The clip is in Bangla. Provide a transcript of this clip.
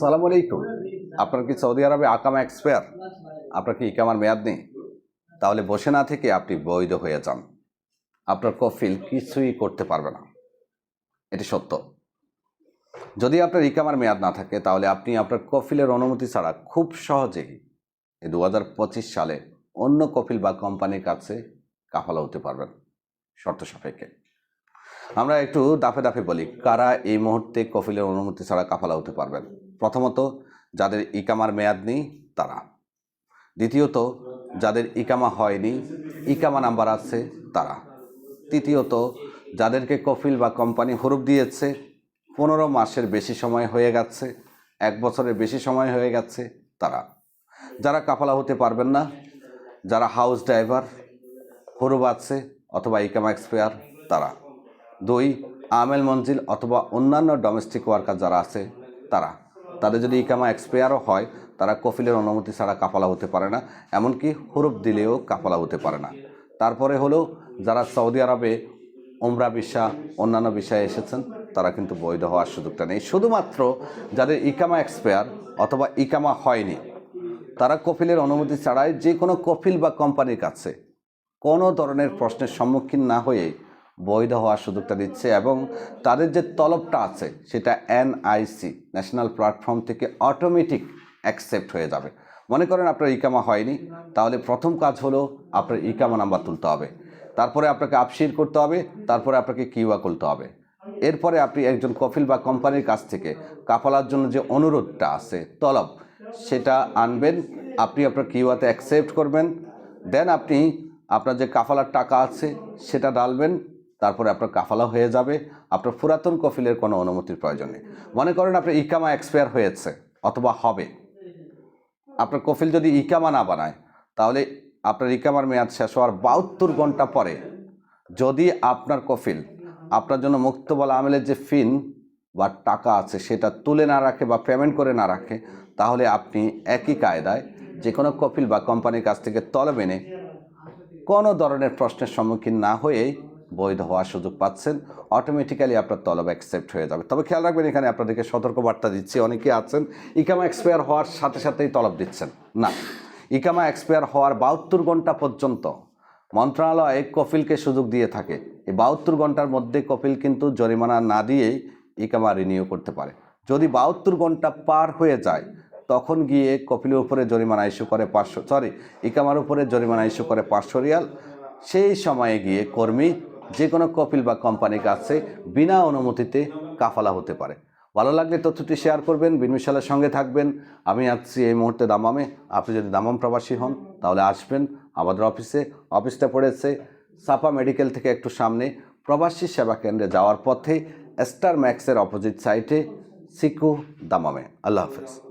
আসসালামু আলাইকুম। আপনার কি সৌদি আরবে আকামা এক্সপায়ার? আপনার কি ইকামার মেয়াদ নেই? তাহলে বসে না থেকে আপনি বৈধ হয়ে যান। আপনার কফিল কিছুই করতে পারবে না। এটি সত্য। যদি আপনার ইকামার মেয়াদ না থাকে, তাহলে আপনি আপনার কফিলের অনুমতি ছাড়া খুব সহজেই দু সালে অন্য কফিল বা কোম্পানির কাছে কাফালা হতে পারবেন। শর্ত সাপেক্ষে। আমরা একটু দাফে দাফে বলি, কারা এই মুহূর্তে কফিলের অনুমতি ছাড়া কাফালা হতে পারবেন? প্রথমত, যাদের ইকামার মেয়াদ নেই, তারা। দ্বিতীয়ত, যাদের ইকামা হয়নি, ইকামা নাম্বার আছে, তারা। তৃতীয়ত, যাদেরকে কফিল বা কোম্পানি হরুপ দিয়েছে, পনেরো মাসের বেশি সময় হয়ে গেছে, এক বছরের বেশি সময় হয়ে গেছে, তারা। যারা কাফালা হতে পারবেন না, যারা হাউস ড্রাইভার, হরুপ আছে, অথবা ইকামা এক্সপায়ার, তারা। দুই, আমেল মঞ্জিল অথবা অন্যান্য ডোমেস্টিক ওয়ার্কার যারা আছে, তারা। তাদের যদি ইকামা এক্সপায়ারও হয়, তারা কফিলের অনুমতি ছাড়া কাফালা হতে পারে না, এমনকি হরুপ দিলেও কাফালা হতে পারে না। তারপরে হলো, যারা সৌদি আরবে ওমরা বিষা অন্যান্য বিষয়ে এসেছেন, তারা কিন্তু বৈধ হওয়ার সুযোগটা নেই। শুধুমাত্র যাদের ইকামা এক্সপায়ার অথবা ইকামা হয়নি, তারা কফিলের অনুমতি ছাড়াই যে কোনো কফিল বা কোম্পানির কাছে কোনো ধরনের প্রশ্নের সম্মুখীন না হয়ে বৈধ হওয়ার সুযোগটা দিচ্ছে এবং তাদের যে তলবটা আছে, সেটা এনআইসি ন্যাশনাল প্ল্যাটফর্ম থেকে অটোমেটিক অ্যাকসেপ্ট হয়ে যাবে। মনে করেন আপনার ইকামা হয়নি, তাহলে প্রথম কাজ হলো আপনার ইকামা নাম্বার তুলতে হবে। তারপরে আপনাকে আপসির করতে হবে, তারপরে আপনাকে কিউয়া করতে হবে। এরপরে আপনি একজন কফিল বা কোম্পানির কাছ থেকে কাফালার জন্য যে অনুরোধটা আছে, তলব, সেটা আনবেন, আপনি আপনার কিউয়াতে অ্যাকসেপ্ট করবেন, দেন আপনি আপনার যে কাফালার টাকা আছে, সেটা ডালবেন তারপরে আপনার কাফালা হয়ে যাবে। আপনার পুরাতন কফিলের কোনো অনুমতির প্রয়োজন নেই। মনে করেন আপনার ইকামা এক্সপায়ার হয়েছে, অথবা হবে। আপনার কফিল যদি ইকামা না বানায়, তাহলে আপনার ইকামার মেয়াদ শেষ হওয়ার বাহাত্তর ঘণ্টা পরে যদি আপনার কফিল আপনার জন্য মুক্তবল আমেলের যে ফিন বা টাকা আছে, সেটা তুলে না রাখে বা পেমেন্ট করে না রাখে, তাহলে আপনি একই কায়দায় যে কোনো কফিল বা কোম্পানির কাছ থেকে তলব এনে কোনো ধরনের প্রশ্নের সম্মুখীন না হয়েই বৈধ হওয়ার সুযোগ পাচ্ছেন অটোমেটিক্যালি আপনার তলব অ্যাকসেপ্ট হয়ে যাবে। তবে খেয়াল রাখবেন এখানে আপনাদেরকে সতর্কবার্তা দিচ্ছি, অনেকে আছেন, ইকামা এক্সপায়ার হওয়ার সাথে সাথেই তলব দিচ্ছেন। না, ইকামা এক্সপায়ার হওয়ার বাহাত্তর ঘণ্টা পর্যন্ত মন্ত্রণালয় কফিলকে সুযোগ দিয়ে থাকে। এই বাহাত্তর ঘণ্টার মধ্যে কফিল কিন্তু জরিমানা না দিয়েই ইকামা রিনিউ করতে পারে। যদি বাহাত্তর ঘণ্টা পার হয়ে যায়, তখন গিয়ে কপিলের উপরে জরিমানা ইস্যু করে পাঁচশো সরি ইকামার উপরে জরিমানা ইস্যু করে পাঁচশো রিয়াল। সেই সময়ে গিয়ে কর্মী যে কোনো কপিল বা কোম্পানির কাছে বিনা অনুমতিতে কাফালা হতে পারে। ভালো লাগলে তথ্যটি শেয়ার করবেন বিনমিশালের সঙ্গে থাকবেন। আমি আছি এই মুহূর্তে দামামে। আপনি যদি দামাম প্রবাসী হন, তাহলে আসবেন। আমাদের অফিসে, অফিসটা পড়েছে সাপা মেডিকেল থেকে একটু সামনে। প্রবাসী সেবা কেন্দ্রে যাওয়ার পথে স্টার ম্যাক্সের অপোজিট সাইটে, সিকু, দামামে। আল্লাহ হাফেজ।